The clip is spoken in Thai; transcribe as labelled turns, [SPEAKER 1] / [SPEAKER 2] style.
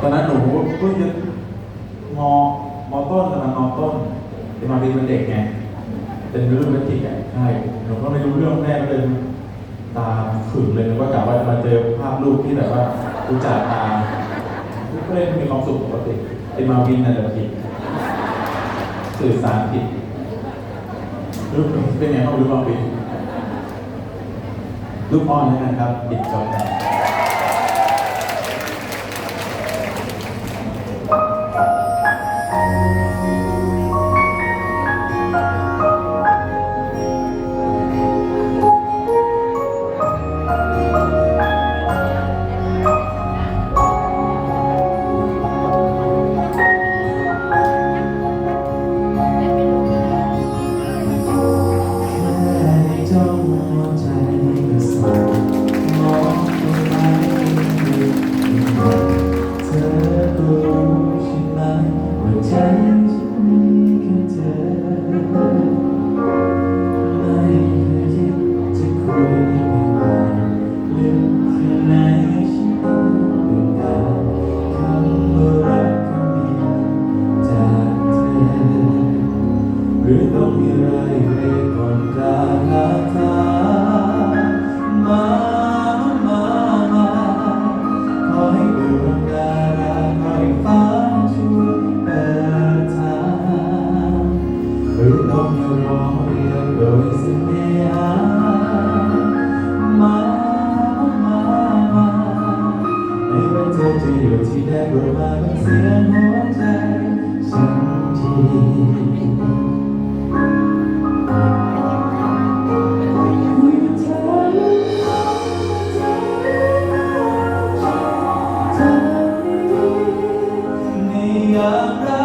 [SPEAKER 1] ตอนนั้นหนูเพิ่งจะมมต้นกำลังมต้นแต่มาเป็นเป็นเด็กไงเป็นรุ่นเป็นจิกอะใช่หนูก็ไม่รู้เรื่องแม่ก็เลยตาขึงเลยแล้วก็กะว่าจะมาเจอภาพลูกที่แบบว่ารู้จักตาก็เลยมีความสุขปกติเป็นมาวินนั่นแหละผิดสื่อสารผิดรูปเป็นไงบ้างรูปมาวินรูปอ้อนนะครับปิดจอ
[SPEAKER 2] หรือต้องมีอะไรเรียกก่อนการหาทามามามาขอให้ดวงดาราคอยฟ้าช่วยเปิดทางหรือต้องย่ารอเรียกโดยเสน่หามามามาไม่ว่าเธอจะอยู่ที่ใดโปรดมาเป็นเสียงหัว love.